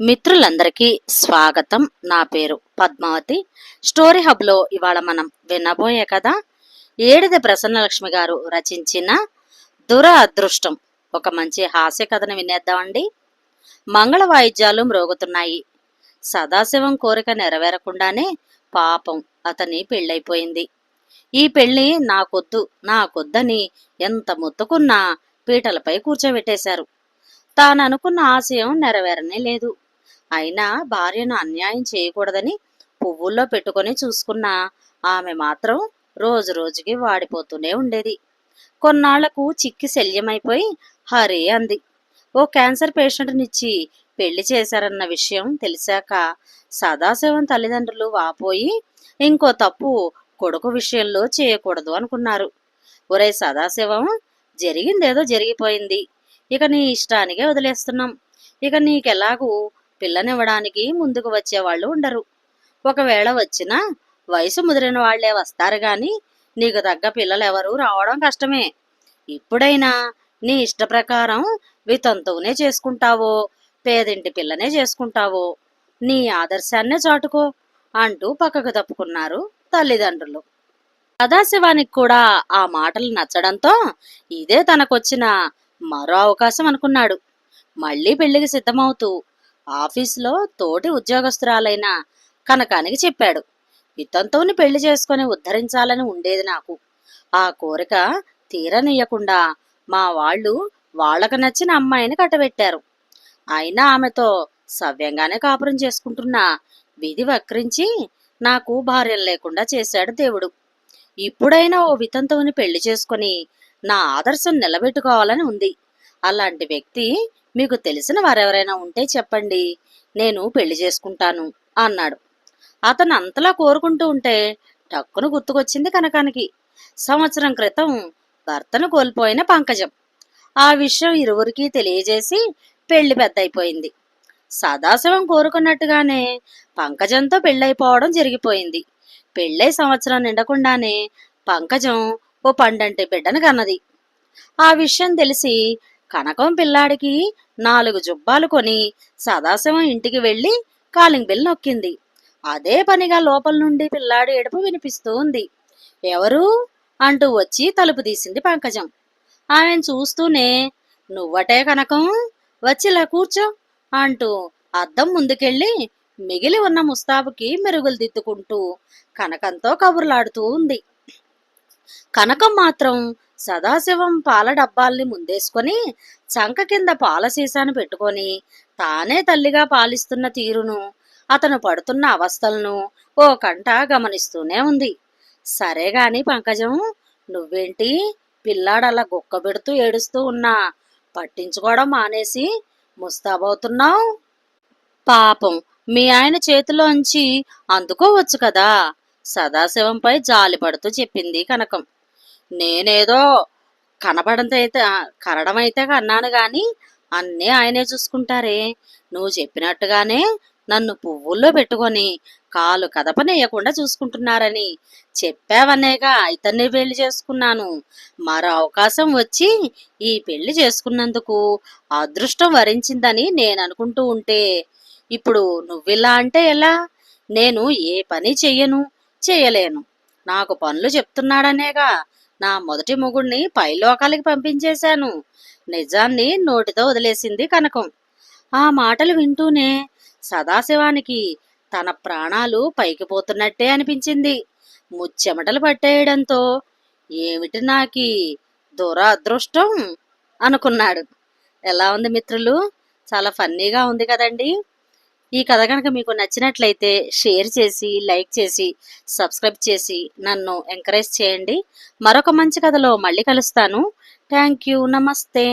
మిత్రులందరికీ స్వాగతం. నా పేరు పద్మావతి. స్టోరీ హబ్లో ఇవాళ మనం వినబోయే కదా ఏడిది ప్రసన్నలక్ష్మి గారు రచించిన దుర అదృష్టం. ఒక మంచి హాస్య కథను వినేద్దామండి. మంగళ వాయిద్యాలు మ్రోగుతున్నాయి. సదాశివం కోరిక నెరవేరకుండానే పాపం అతని పెళ్ళైపోయింది. ఈ పెళ్ళి నాకొద్దు నాకొద్దని ఎంత మొత్తుకున్నా పీటలపై కూర్చోబెట్టేశారు. తాను అనుకున్న ఆశయం నెరవేరనే లేదు. అయినా భార్యను అన్యాయం చేయకూడదని పువ్వుల్లో పెట్టుకొని చూసుకున్న ఆమె మాత్రం రోజు రోజుకి వాడిపోతూనే ఉండేది. కొన్నాళ్ళకు చిక్కి శల్యమైపోయి హరే అంది. ఓ క్యాన్సర్ పేషెంట్నిచ్చి పెళ్ళి చేశారన్న విషయం తెలిసాక సదాశివం తల్లిదండ్రులు వాపోయి ఇంకో తప్పు కొడుకు విషయంలో చేయకూడదు అనుకున్నారు. ఒరే సదాశివం జరిగిందేదో జరిగిపోయింది. ఇక నీ ఇష్టానికే వదిలేస్తున్నాం. ఇక నీకెలాగూ పిల్లనివ్వడానికి ముందుకు వచ్చేవాళ్ళు ఉండరు. ఒకవేళ వచ్చినా వయసు ముదిరిన వాళ్ళే వస్తారు గాని నీకు తగ్గ పిల్లలెవరూ రావడం కష్టమే. ఇప్పుడైనా నీ ఇష్ట ప్రకారం వితంతువునే చేసుకుంటావో పేదింటి పిల్లనే చేసుకుంటావో నీ ఆదర్శాన్నే చాటుకో అంటూ పక్కకు తప్పుకున్నారు తల్లిదండ్రులు. సదాశివానికి కూడా ఆ మాటలు నచ్చడంతో ఇదే తనకొచ్చిన మరో అవకాశం అనుకున్నాడు. మళ్ళీ పెళ్ళికి సిద్ధమవుతూ ఆఫీసులో తోటి ఉద్యోగస్తురాలైన కనకానికి చెప్పాడు. ఇతంతోని పెళ్ళి చేసుకుని ఉద్ధరించాలని ఉండేది నాకు. ఆ కోరిక తీరనియకుండా మా వాళ్ళు వాళ్ళకు నచ్చిన అమ్మాయిని కట్టబెట్టారు. అయినా ఆమెతో సవ్యంగానే కాపురం చేసుకుంటున్నా విధి వక్రించి నాకు భార్యం లేకుండా చేశాడు దేవుడు. ఇప్పుడైనా ఓ వితంతువుని పెళ్ళి చేసుకుని నా ఆదర్శం నిలబెట్టుకోవాలని ఉంది. అలాంటి వ్యక్తి మీకు తెలిసిన వారెవరైనా ఉంటే చెప్పండి. నేను పెళ్ళి చేసుకుంటాను అన్నాడు. అతను అంతలా కోరుకుంటూ ఉంటే టక్కును గుర్తుకొచ్చింది కనకానికి. సంవత్సరం క్రితం భర్తను కోల్పోయిన పంకజం. ఆ విషయం ఇరువురికి తెలియజేసి పెళ్ళి పెద్దయిపోయింది. సదాశివం కోరుకున్నట్టుగానే పంకజంతో పెళ్ళైపోవడం జరిగిపోయింది. పెళ్ళై సంవత్సరం నిండకుండానే పంకజం ఓ పండంటి బిడ్డను కన్నది. ఆ విషయం తెలిసి కనకం పిల్లాడికి నాలుగు జుబ్బాలు కొని సదాశివం ఇంటికి వెళ్ళి కాలింగ్ బిల్ నొక్కింది. అదే పనిగా లోపల నుండి పిల్లాడి ఏడుపు వినిపిస్తూ ఉంది. ఎవరు? అంటూ వచ్చి తలుపు తీసింది పంకజం. ఆమెను చూస్తూనే నువ్వటే కనకం? వచ్చిలా కూర్చో అంటూ అద్దం ముందుకెళ్ళి మిగిలి ఉన్న ముస్తాబుకి మెరుగులు దిద్దుకుంటూ కనకంతో కబుర్లాడుతూ ఉంది. కనకం మాత్రం సదాశివం పాల డబ్బాల్ని ముందేసుకొని చంక కింద పాల సీసాను పెట్టుకొని తానే తల్లిగా పాలిస్తున్న తీరును అతను పడుతున్న అవస్థలను ఓ కంట గమనిస్తూనే ఉంది. సరే గాని పంకజం నువ్వేంటి పిల్లాడలా గుక్క పెడుతూ ఏడుస్తూ ఉన్నా? పట్టించుకోవడం మానేసి ముస్తాబవుతున్నావు? పాపం మీ ఆయన చేతిలోంచి అందుకోవచ్చు కదా? సదాశివంపై జాలి పడుతూ చెప్పింది కనకం. నేనేదో కనపడంతైతే కరడమైతే కన్నాను గాని అన్నీ ఆయనే చూసుకుంటారే. నువ్వు చెప్పినట్టుగానే నన్ను పువ్వుల్లో పెట్టుకొని కాలు కదపనేయకుండా చూసుకుంటున్నారని చెప్పావనేగా ఇతన్ని పెళ్ళి చేసుకున్నాను. మరో అవకాశం వచ్చి ఈ పెళ్ళి చేసుకున్నందుకు అదృష్టం వరించిందని నేను అనుకుంటూ ఉంటే ఇప్పుడు నువ్విలా అంటే ఎలా? నేను ఏ పని చెయ్యను చేయలేను నాకు పనులు చెప్తున్నాడనేగా నా మొదటి మొగుడిని పైలోకాలకి పంపించేశాను. నిజాన్ని నోటితో వదిలేసింది కనకం. ఆ మాటలు వింటూనే సదాశివానికి తన ప్రాణాలు పైకి పోతున్నట్టే అనిపించింది. ముచ్చెమటలు పట్టేయడంతో ఏమిటి నాకి దురదృష్టం? అనుకున్నాడు. ఎలా ఉంది మిత్రులు? చాలా ఫన్నీగా ఉంది కదండీ? ఈ కథ కనుక మీకు నచ్చినట్లయితే షేర్ చేసి లైక్ చేసి సబ్స్క్రైబ్ చేసి నన్ను ఎంకరేజ్ చేయండి. మరొక మంచి కథలో మళ్ళీ కలుస్తాను. Thank you. నమస్తే.